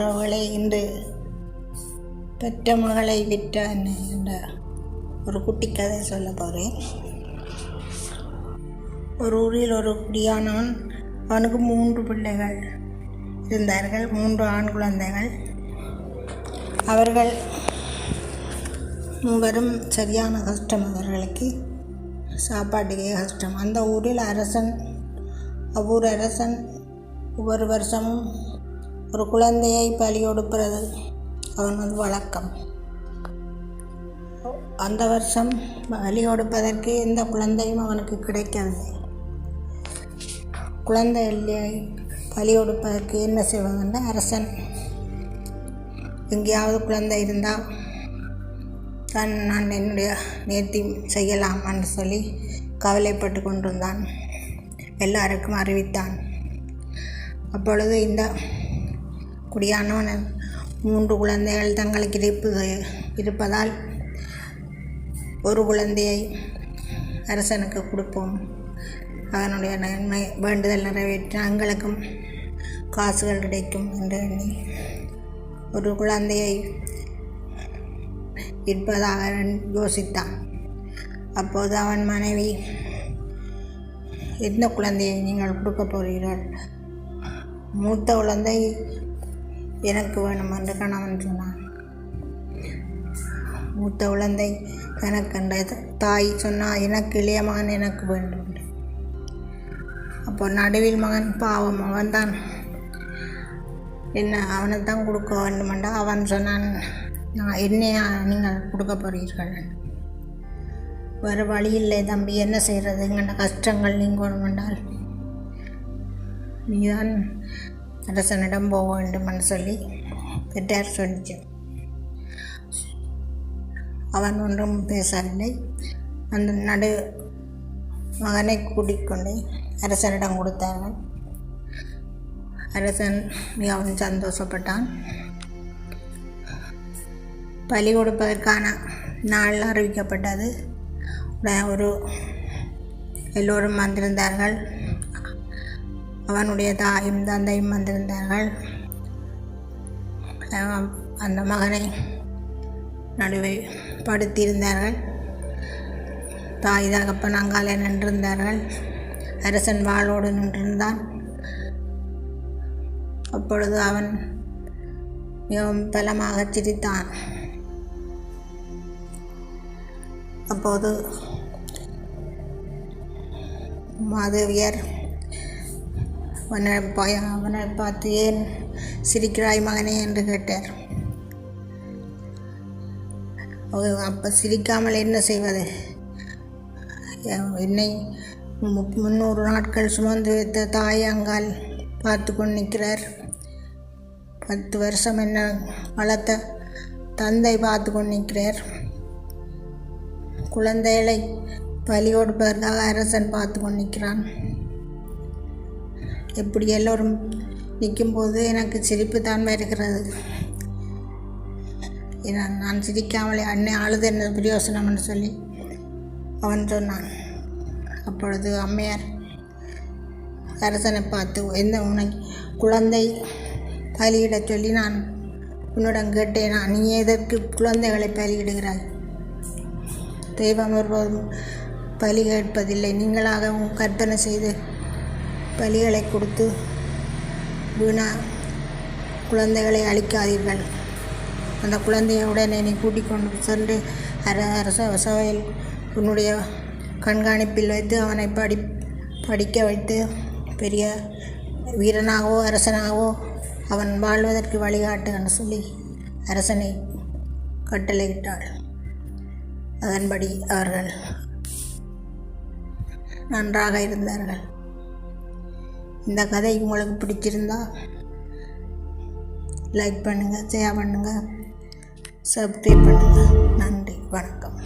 போன்றவர்களே இன்று பெற்ற மகளை விற்றான் என்ற ஒரு குட்டி கதை சொல்ல போகிறேன் ஒரு ஊரில் ஒரு குடியானவன் அவனுக்கு மூன்று பிள்ளைகள் இருந்தார்கள் மூன்று ஆண் குழந்தைகள். அவர்கள் மூவரும் சரியான கஷ்டம் அவர்களுக்கு சாப்பாட்டுக்கே கஷ்டம். அந்த ஊரில் அரசன் அவ்வூர் அரசன் ஒவ்வொரு வருஷமும் ஒரு குழந்தையை பலி கொடுப்பது அவனது வழக்கம். அந்த வருஷம் பலி கொடுப்பதற்கு எந்த குழந்தையும் அவனுக்கு கிடைக்கவில்லை. குழந்தையை பலி கொடுப்பதற்கு என்ன செய்வதுன்னு அரசன் எங்கேயாவது குழந்தை இருந்தால் தான் நான் என்னுடைய நேர்த்தி செய்யலாம் என்று சொல்லி கவலைப்பட்டு கொண்டிருந்தான். எல்லாருக்கும் அறிவித்தான். அப்பொழுது இந்த குடியானவன். மூன்று குழந்தைகள் தங்களுக்கு இருப்பது இருப்பதால் ஒரு குழந்தையை அரசனுக்கு கொடுப்போம். அதனுடைய நன்மை வேண்டுதல் நிறைவேற்ற எங்களுக்கும் காசுகள் கிடைக்கும் என்று எண்ணி ஒரு குழந்தையை இருப்பதாக யோசித்தான். அப்போது அவன் மனைவி எந்த குழந்தையை நீங்கள் கொடுக்க போகிறீர்கள். மூத்த குழந்தை எனக்கு வேணும் என்று கணவன் சொன்னான் மூத்த குழந்தை எனக்கு என்ற தாய் சொன்னால் எனக்கு இளைய மகன் எனக்கு வேண்டும் அப்போ நடுவில் மகன் பாவம் அவன் தான் என்ன அவனை தான் கொடுக்க வேண்டுமெண்டா அவன் சொன்னான். நான் என்னையா நீங்கள் கொடுக்க போகிறீர்கள்? வேறு வழி இல்லை தம்பி என்ன செய்கிறது? எங்கள்ட கஷ்டங்கள் நீங்கணும் என்றால்? நீதான் அரசனிடம் போக வேண்டுமென்று சொல்லி பெற்றார் சொல்லிச்சு அவன் ஒன்றும் பேசவில்லை. அந்த நடு மகனை கூட்டிக்கொண்டு அரசனிடம் கொடுத்தார்கள். அரசன் மிகவும் சந்தோஷப்பட்டான். பலி கொடுப்பதற்கான நாள் அறிவிக்கப்பட்டது. உடனே ஒரு எல்லோரும் வந்திருந்தார்கள். அவனுடைய தாயும் தந்தையும் வந்திருந்தார்கள். அந்த மகனை நடுவே படுத்தியிருந்தார்கள் தாய் தகப்பன் அங்காலே நின்றிருந்தார்கள். அரசன் வாளோடு நின்றிருந்தான். அப்பொழுது அவன் மிகவும் பலமாக சிரித்தான். அப்போது மாதவியர் அவனை பய அவனை பார்த்து ஏன் சிரிக்கிறாய் மகனே என்று கேட்டார். அப்போ சிரிக்காமல் என்ன செய்வது? என்னை மு- முந்நூறு நாட்கள் சுமந்து வைத்த தாய் அங்கால் பார்த்து கொண்டு நிற்கிறார். பத்து வருஷம் என்ன வளர்த்த தந்தை பார்த்து கொண்டு நிற்கிறார். குழந்தைகளை பலி கொடுப்பதற்காக அரசன் பார்த்து கொண்டு நிற்கிறான். எப்படி எல்லோரும் நிற்கும்போது எனக்கு சிரிப்பு தான் வருகிறது ஏன்னா நான் சிரிக்காமலே அன்னை அழுது என்ன பிரயோசனம்னு சொல்லி அவன் சொன்னான். அப்பொழுது அம்மையார் அரசனை பார்த்து எந்த உன்னை குழந்தை பலியிடச் சொல்லி நான் உன்னிடம் கேட்டேனா? நீ எதற்கு குழந்தைகளை பலியிடுகிறாய்? தெய்வம் ஒருபோதும் பலி கேட்பதில்லை. நீங்களாக கற்பனை செய்து பலிகளை கொடுத்து வீணா குழந்தைகளை அழிக்காதீர்கள். அந்த குழந்தையை உடனே கூட்டிக் கொண்டு சென்று அரச சபையில் உன்னுடைய கண்காணிப்பில் வைத்து அவனை படி படிக்க வைத்து பெரிய வீரனாகவோ அரசனாகவோ அவன் வாழ்வதற்கு வழிகாட்டு என்று சொல்லி அரசனை கட்டளையிட்டாள். அதன்படி அவர்கள் நன்றாக இருந்தார்கள். இந்த கதை உங்களுக்கு பிடிச்சிருந்தா லைக் பண்ணுங்கள் ஷேர் பண்ணுங்கள் சப்ஸ்கிரைப் பண்ணுங்கள் நன்றி வணக்கம்.